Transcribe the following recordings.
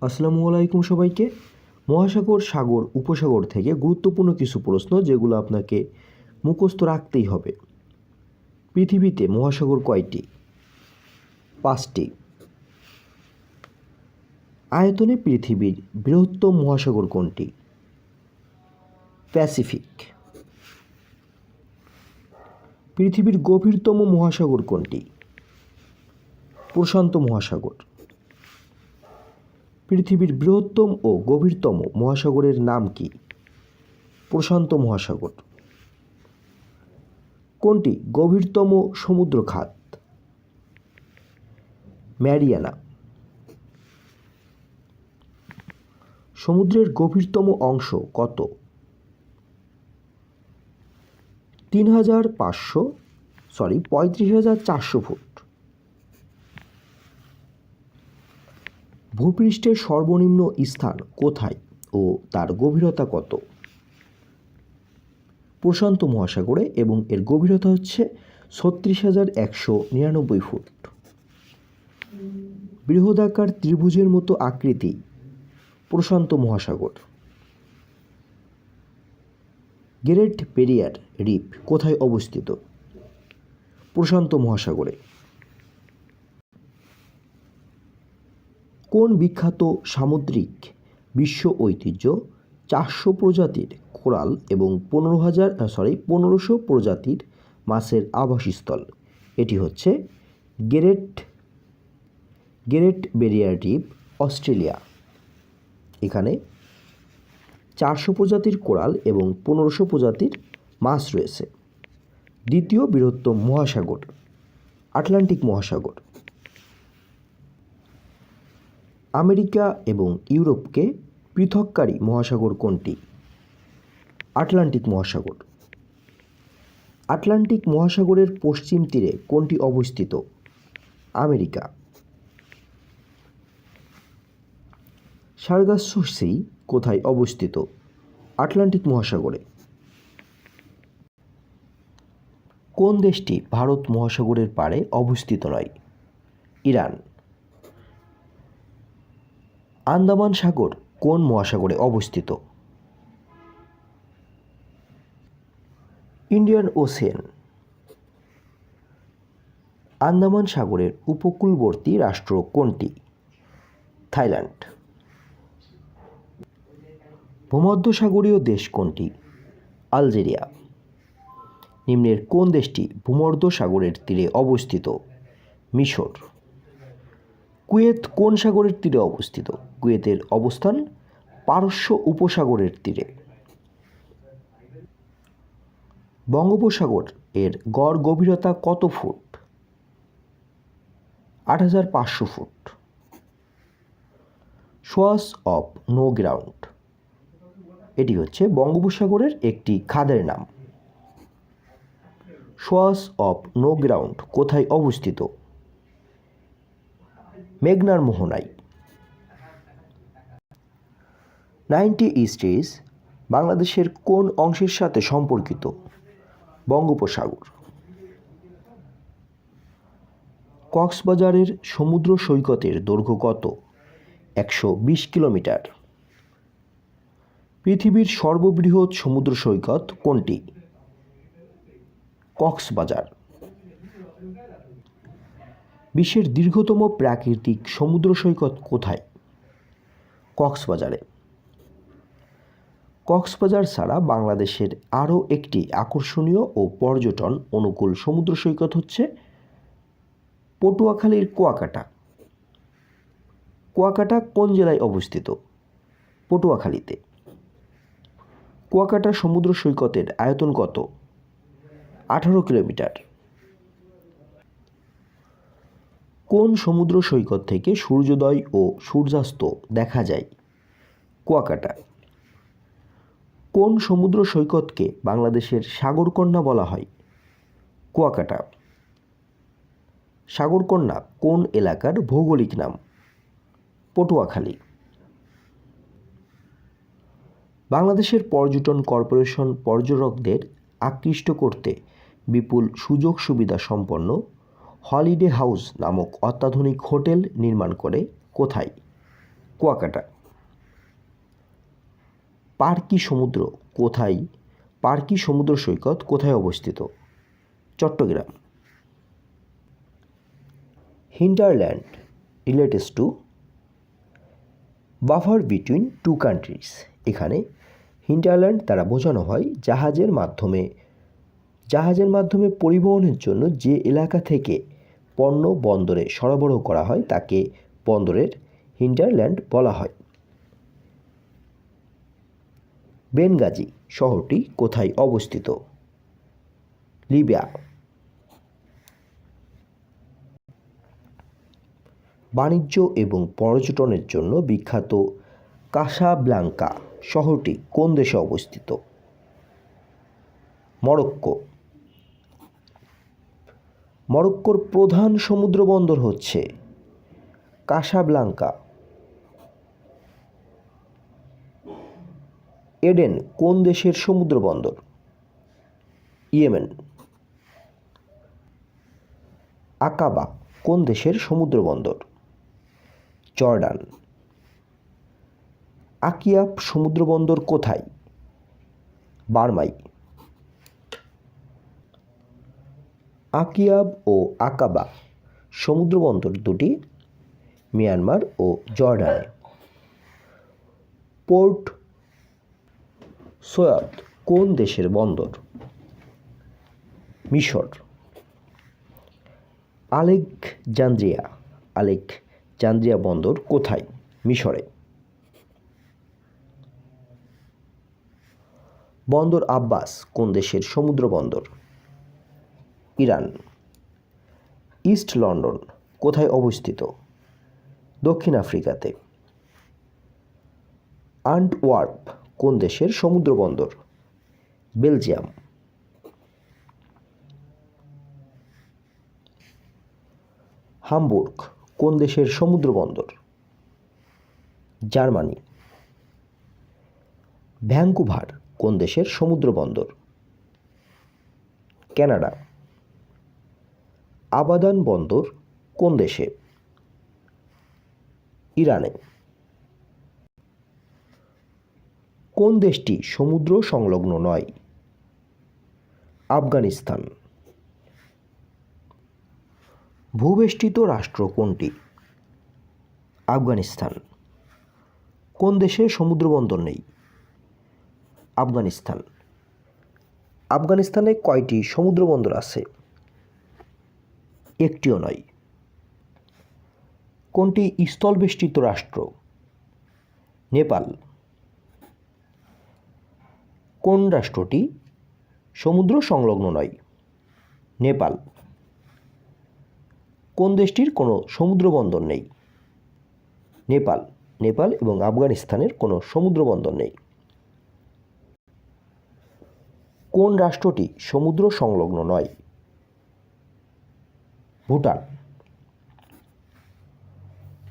আসসালামু আলাইকুম সবাইকে। মহাসাগর সাগর, উপসাগর থেকে গুরুত্বপূর্ণ কিছু প্রশ্ন যেগুলো আপনাকে মুখস্থ রাখতেই হবে। পৃথিবীতে মহাসাগর কয়টি? পাঁচটি। আয়তনে পৃথিবীর বৃহত্তম মহাসাগর কোনটি? প্যাসিফিক। পৃথিবীর গভীরতম মহাসাগর কোনটি? প্রশান্ত মহাসাগর। পৃথিবীর বৃহত্তম ও গভীরতম মহাসাগরের নাম কি? প্রশান্ত মহাসাগর। কোনটি গভীরতম সমুদ্র খাত ম্যারিয়ানা। সমুদ্রের গভীরতম অংশ কত? তিন হাজার পাঁচশো সরি পঁয়ত্রিশ হাজার চারশো ফুট। ভূপৃষ্ঠের সর্বনিম্ন স্থান কোথায় ও তার গভীরতা কত? প্রশান্ত মহাসাগরে এবং এর গভীরতা হচ্ছে ছত্রিশ হাজার একশো নিরানব্বই ফুট। বৃহদাকার ত্রিভুজের মতো আকৃতি প্রশান্ত মহাসাগর। গ্রেট পেরিয়ার রিপ কোথায় অবস্থিত? প্রশান্ত মহাসাগরে। কোন বিখ্যাত সামুদ্রিক বিশ্ব ঐতিহ্য চারশো প্রজাতির কোরাল এবং পনেরো হাজার সরি পনেরোশো প্রজাতির মাছের আবাসস্থল? এটি হচ্ছে গ্রেট গ্রেট বেরিয়ার দ্বীপ, অস্ট্রেলিয়া। এখানে চারশো প্রজাতির কোরাল এবং পনেরোশো প্রজাতির মাছ রয়েছে। দ্বিতীয় বৃহত্তম মহাসাগর, আটলান্টিক মহাসাগর। আমেরিকা এবং ইউরোপকে পৃথককারী মহাসাগর কোনটি? আটলান্টিক মহাসাগর। আটলান্টিক মহাসাগরের পশ্চিম তীরে কোনটি অবস্থিত? আমেরিকা। সার্গাসো সি কোথায় অবস্থিত? আটলান্টিক মহাসাগরে। কোন দেশটি ভারত মহাসাগরের পাড়ে অবস্থিত নয়? ইরান। আন্দামান সাগর কোন মহাসাগরে অবস্থিত? ইন্ডিয়ান ওশেন আন্দামান সাগরের উপকূলবর্তী রাষ্ট্র কোনটি? থাইল্যান্ড। ভূমধ্যসাগরীয় দেশ কোনটি? আলজেরিয়া। নিম্নের কোন দেশটি ভূমধ্য সাগরের তীরে অবস্থিত? মিশর। কুয়েত কোন সাগরের তীরে অবস্থিত? কুয়েতের অবস্থান পারস্য উপসাগরের তীরে। বঙ্গোপসাগর এর গড় গভীরতা কত ফুট? আট হাজার পাঁচশো foot. Swatch of no ground. এটি হচ্ছে বঙ্গোপসাগরের একটি খাদের নাম। সোয়াস অফ নো গ্রাউন্ড কোথায় অবস্থিত? মেঘনার মোহনায়। নাইনটি স্টেজ বাংলাদেশের কোন অংশের সাথে সম্পর্কিত? বঙ্গোপসাগর। কক্সবাজারের সমুদ্র সৈকতের দৈর্ঘ্য কত? একশো বিশ কিলোমিটার। পৃথিবীর সর্ববৃহৎ সমুদ্র সৈকত কোনটি? কক্সবাজার। বিশ্বের দীর্ঘতম প্রাকৃতিক সমুদ্র সৈকত কোথায়? কক্সবাজারে। কক্সবাজার ছাড়া বাংলাদেশের আরও একটি আকর্ষণীয় ও পর্যটন অনুকূল সমুদ্র সৈকত হচ্ছে পটুয়াখালীর কুয়াকাটা। কুয়াকাটা কোন জেলায় অবস্থিত? পটুয়াখালীতে। কুয়াকাটা সমুদ্র সৈকতের আয়তন কত? আঠারো কিলোমিটার। কোন সমুদ্র সৈকত থেকে সূর্যোদয় ও সূর্যাস্ত দেখা যায়? কুয়াকাটা। কোন সমুদ্র সৈকতকে বাংলাদেশের সাগরকন্যা বলা হয়? কুয়াকাটা। সাগরকন্যা কোন এলাকার ভৌগোলিক নাম? পটুয়াখালী। বাংলাদেশের পর্যটন কর্পোরেশন পর্যটকদের আকৃষ্ট করতে বিপুল সুযোগ সুবিধা সম্পন্ন হলিডে হাউস নামক অত্যাধুনিক হোটেল নির্মাণ করে কোথায়? কুয়াকাটা। পার্কি সমুদ্র কোথায়? পার্কি সমুদ্র সৈকত কোথায় অবস্থিত? Chittagong. Hinterland relates to buffer between two countries. এখানে হিন্টারল্যান্ড দ্বারা বোঝানো হয় জাহাজের মাধ্যমে। জাহাজের মাধ্যমে পরিবহনের জন্য যে এলাকা থেকে পণ্য বন্দরে সরবরাহ করা হয়, তাকে বন্দরের হিন্টারল্যান্ড বলা হয়। বেনগাজি শহরটি কোথায় অবস্থিত? লিবিয়া। বাণিজ্য এবং পর্যটনের জন্য বিখ্যাত কাসাব্লাঙ্কা শহরটি কোন দেশে অবস্থিত? মরক্কো। মরক্কোর প্রধান সমুদ্র বন্দর হচ্ছে কাসাব্লাঙ্কা। এডেন কোন দেশের সমুদ্র বন্দর ইয়েমেন। আকাবা কোন দেশের সমুদ্র বন্দর জর্ডান। আকিয়াব সমুদ্র বন্দর কোথায়? বার্মাই। আকিয়াব ও আকাবা সমুদ্র বন্দর দুটি, মিয়ানমার ও জর্ডানে। পোর্ট সৈয়দ কোন দেশের বন্দর? মিশর। আলেক জান্দ্রিয়া আলেক জান্দ্রিয়া বন্দর কোথায়? মিশরে। বন্দর আব্বাস কোন দেশের সমুদ্র বন্দর ইরান। ইস্ট লন্ডন কোথায় অবস্থিত? দক্ষিণ আফ্রিকাতে। আন্টওয়ার্প কোন দেশের সমুদ্র বন্দর? বেলজিয়াম। হামবুর্গ কোন দেশের সমুদ্র বন্দর? জার্মানি। ভ্যাঙ্কুভার কোন দেশের সমুদ্র বন্দর? কানাডা। আবাদান বন্দর কোন দেশে? ইরানে। কোন দেশটি সমুদ্র সংলগ্ন নয়? আফগানিস্তান। ভূবেষ্টিত রাষ্ট্র কোনটি? আফগানিস্তান। কোন দেশে সমুদ্র বন্দর নেই? আফগানিস্তান। আফগানিস্তানে কয়টি সমুদ্র বন্দর আছে? একটিও নয়। কোনটি স্থলবেষ্টিত রাষ্ট্র? নেপাল। কোন রাষ্ট্রটি সমুদ্র সংলগ্ন নয়? নেপাল। কোন দেশটির কোনো সমুদ্র বন্দর নেই? নেপাল। নেপাল এবং আফগানিস্তানের কোনো সমুদ্র বন্দর নেই। কোন রাষ্ট্রটি সমুদ্র সংলগ্ন নয়? ভুটান।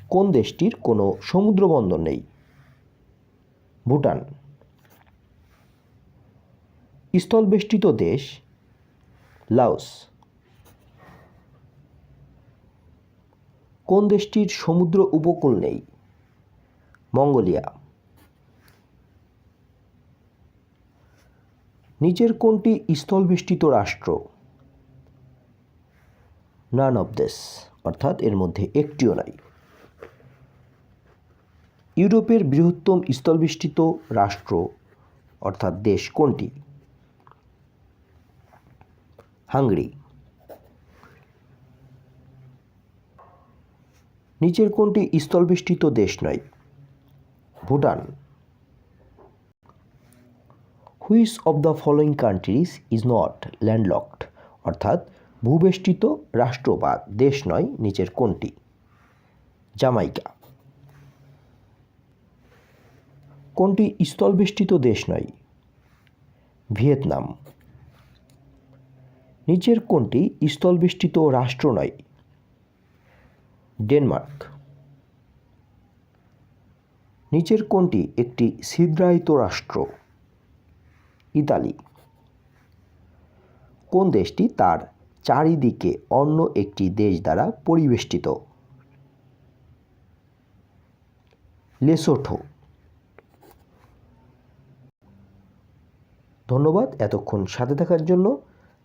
কোন দেশটির কোনো সমুদ্র বন্দর নেই? ভুটান। স্থলবেষ্টিত দেশ লাওস। কোন দেশটির সমুদ্র উপকূল নেই? মঙ্গোলিয়া। নিচের কোনটি স্থলবেষ্টিত রাষ্ট্র? নান অব দিস অর্থাৎ এর মধ্যে একটিও নাই। ইউরোপের বৃহত্তম স্থলবেষ্টিত রাষ্ট্র, অর্থাৎ দেশ কোনটি? হাঙ্গরি। নিচের কোনটি স্থলবেষ্টিত দেশ নয়? Bhutan. Which of the following countries is not landlocked, অর্থাৎ ভূবেষ্টিত রাষ্ট্র বা দেশ নয়, নিচের কোনটি? জামাইকা। কোনটি স্থলবেষ্টিত দেশ নয়? ভিয়েতনাম। নিচের কোনটি স্থলবেষ্টিত রাষ্ট্র নয়? ডেনমার্ক। নিচের কোনটি একটি ছিদ্রায়িত রাষ্ট্র? ইতালি। কোন দেশটি তার চারিদিকে অন্য একটি দেশ দ্বারা পরিবেষ্টিত। লেসোঠো। ধন্যবাদ এতক্ষণ সাথে থাকার জন্য।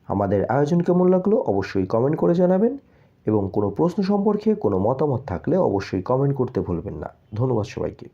আমাদের আয়োজন কেমন লাগল অবশ্যই কমেন্ট করে জানাবেন এবং কোনো প্রশ্ন সম্পর্কে কোনো মতামত থাকলে অবশ্যই কমেন্ট করতে ভুলবেন না। ধন্যবাদ সবাইকে।